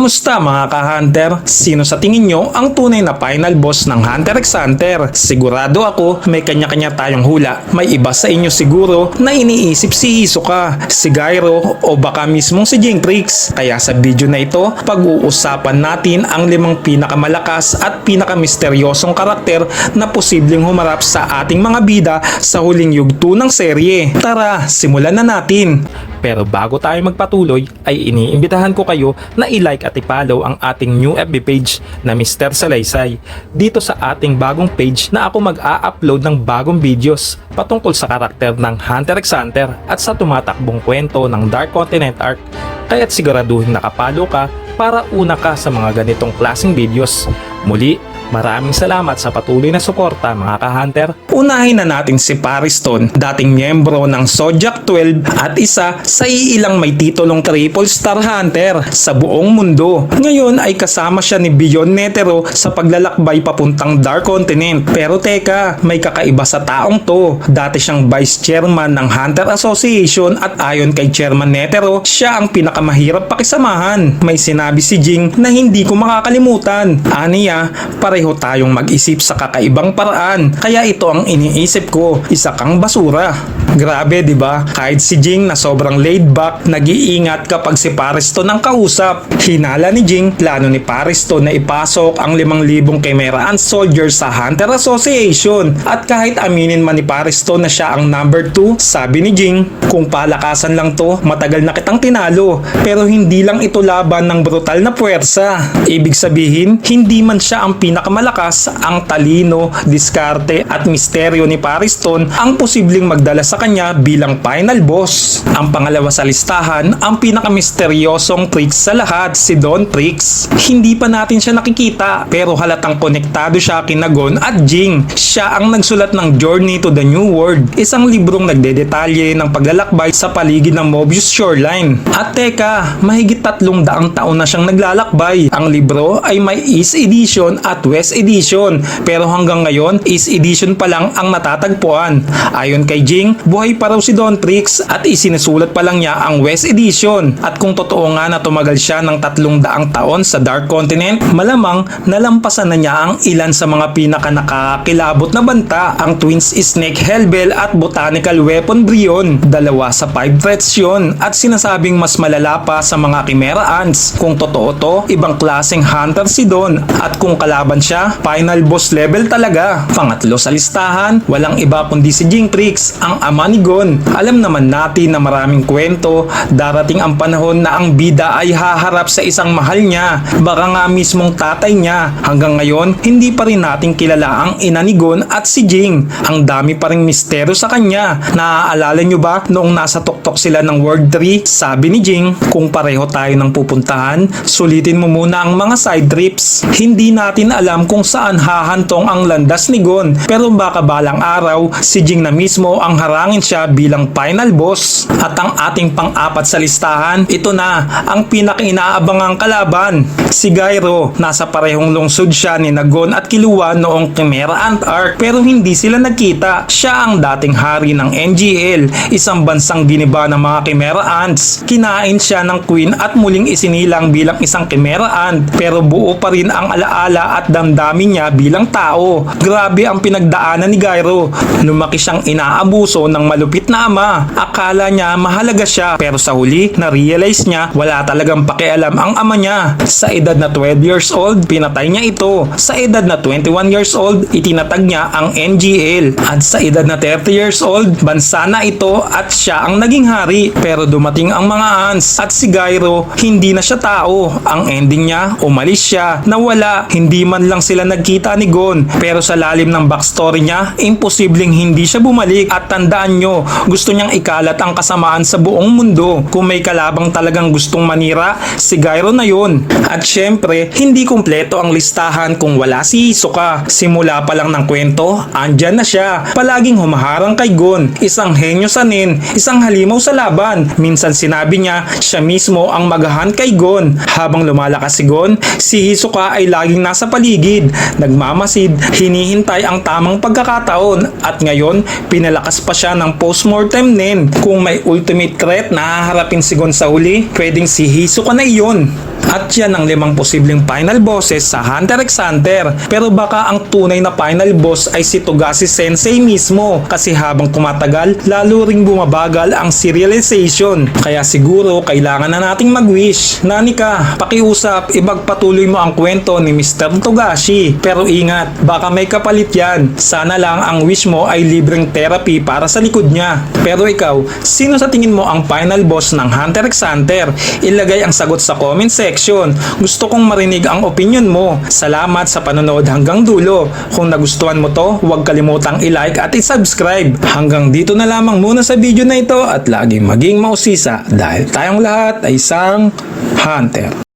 Kamusta mga ka-hunter? Sino sa tingin nyo ang tunay na final boss ng Hunter x Hunter? Sigurado ako may kanya-kanya tayong hula. May iba sa inyo siguro na iniisip si Hisoka, si Gyro o baka mismong si Jintrix. Kaya sa video na ito, pag-uusapan natin ang limang pinakamalakas at pinakamisteryosong karakter na posibleng humarap sa ating mga bida sa huling yugto ng serye. Tara, simulan na natin! Pero bago tayo magpatuloy ay iniimbitahan ko kayo na i-like at i-follow ang ating new FB page na Mr. Salaysay dito sa ating bagong page na ako mag-a-upload ng bagong videos patungkol sa karakter ng Hunter x Hunter at sa tumatakbong kwento ng Dark Continent Arc kaya't siguraduhin nakapalo ka para una ka sa mga ganitong klaseng videos. Muli, Maraming salamat sa patuloy na suporta mga ka-hunter. Unahin na natin si Pariston, dating miyembro ng Zodiac 12 at isa sa iilang may titulong Triple Star Hunter sa buong mundo. Ngayon ay kasama siya ni Beyond Netero sa paglalakbay papuntang Dark Continent. Pero teka, may kakaiba sa taong to. Dati siyang Vice Chairman ng Hunter Association at ayon kay Chairman Netero, siya ang pinakamahirap pakisamahan. May sinabi si Jing na hindi ko makakalimutan. Aniya, pareho tayong mag-isip sa kakaibang paraan. Kaya ito ang iniisip ko, isa kang basura. Grabe, di ba? Kahit si Jing na sobrang laid back, nag-iingat kapag si Paristo ang kausap. Hinala ni Jing, plano ni Paristo na ipasok ang 5,000 Chimeraan soldiers sa Hunter Association. At kahit aminin man ni Paristo na siya ang number 2, sabi ni Jing, kung palakasan lang to, matagal na kitang tinalo. Pero hindi lang ito laban ng brutal na puwersa. Ibig sabihin, hindi man siya ang pinakamalakas, ang talino, diskarte at misteryo ni Pariston ang posibleng magdala sa kanya bilang final boss. Ang pangalawa sa listahan, ang pinakamisteryosong tricks sa lahat, si Don Tricks. Hindi pa natin siya nakikita pero halatang konektado siya kina Gon at Jing. Siya ang nagsulat ng Journey to the New World, isang librong nagdedetalye ng paglalakbay sa paligid ng Mobius Shoreline. At teka, mahigit tatlong daang taon na siyang naglalakbay. Ang libro ay may East Edition at West Edition pero hanggang ngayon East Edition pa lang ang natatagpuan. Ayon kay Jing, buhay pa raw si Don Trix at isinusulat pa lang niya ang West Edition. At kung totoo nga na tumagal siya ng tatlong daang taon sa Dark Continent, malamang nalampasan na niya ang ilan sa mga pinaka nakakilabot na banta, ang Twins Snake Hellbell at Botanical Weapon Brion. Dalawa sa 5 threats yun at sinasabing mas malala pa sa mga Chimera Ants. Kung totoo to, ibang klaseng hunter si Don at kung kalaban siya, final boss level talaga. Pangatlo sa listahan, walang iba kundi si Jintrix, ang ama ni Gon. Alam naman natin na maraming kwento, darating ang panahon na ang bida ay haharap sa isang mahal niya, baka nga mismong tatay niya. Hanggang ngayon, hindi pa rin natin kilala ang ina ni Gon at si Jing. Ang dami pa rin misteryo sa kanya. Naaalala nyo ba noong nasa tuktok sila ng World 3, sabi ni Jing, kung pareho tayo ng pupuntahan, sulitin mo muna ang mga side trips. Hindi natin alam kung saan hahantong ang landas ni Gon, pero baka balang araw, si Jing na mismo ang harangin siya bilang final boss. At ang ating pang-apat sa listahan, ito na, ang pinaka-inaabangang kalaban. Si Gyro, nasa parehong lungsod siya ni Nagon at Kiluwa noong Chimera Ant Arc, pero hindi sila nagkita. Siya ang dating hari ng NGL, isang bansang giniba ng mga Chimera Ants. Kinain siya ng Queen at muling isinilang bilang isang Chimera Ant, pero buo pa rin ang alaala at damdamin niya bilang tao. Grabe ang pinagdaanan ni Gyro. Lumaki siyang inaabuso ng malupit na ama. Akala niya mahalaga siya, pero sa huli, na-realize niya wala talagang pakialam ang ama niya. Sa edad na 12 years old, pinatay niya ito. Sa edad na 21 years old, itinatag niya ang NGL. At sa edad na 30 years old, bansa na ito at siya ang naging hari. Pero dumating ang mga ants at si Gyro, hindi na siya tao. Ang ending niya, umalis siya, nawala, hindi man lang sila nagkita ni Gon. Pero sa lalim ng backstory niya, imposibleng hindi siya bumalik. At tandaan nyo, gusto niyang ikalat ang kasamaan sa buong mundo. Kung may kalabang talagang gustong manira, si Gyro na yun. At syempre, hindi kumpleto ang listahan kung wala si Hisoka. Simula pa lang ng kwento, andyan na siya. Palaging humaharang kay Gon. Isang henyo sa nin, isang halimaw sa laban. Minsan sinabi niya, siya mismo ang magahan kay Gon. Habang lumalakas si Gon, si Hisoka ay laging nasa paligid. Nagmamasid, hinihintay ang tamang pagkakataon. At ngayon, pinalakas pa siya ng postmortem nin. Kung may ultimate threat na haharapin si Gon sa huli, pwedeng si Hisoka na iyon. At yan ang limang posibleng final bosses sa Hunter x Hunter. Pero baka ang tunay na final boss ay si Togashi Sensei mismo kasi habang tumatagal, lalo ring bumabagal ang serialization. Kaya siguro kailangan na nating mag-wish. Nani ka, pakiusap, ibagpatuloy mo ang kwento ni Mr. Togashi. Pero ingat, baka may kapalit yan. Sana lang ang wish mo ay libreng therapy para sa likod niya. Pero ikaw, sino sa tingin mo ang final boss ng Hunter x Hunter? Ilagay ang sagot sa comment section. Gusto kong marinig ang opinion mo. Salamat sa panonood hanggang dulo. Kung nagustuhan mo to, huwag kalimutang i-like at i-subscribe. Hanggang dito na lamang muna sa video na ito at laging maging mausisa dahil tayong lahat ay isang Hunter.